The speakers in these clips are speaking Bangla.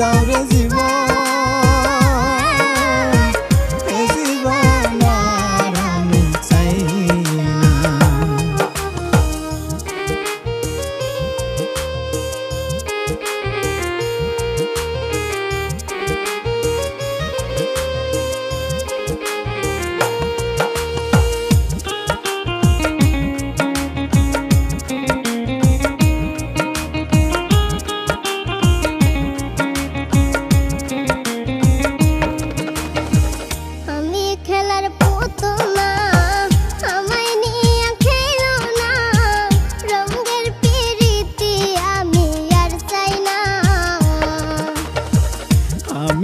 দাও রে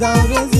without his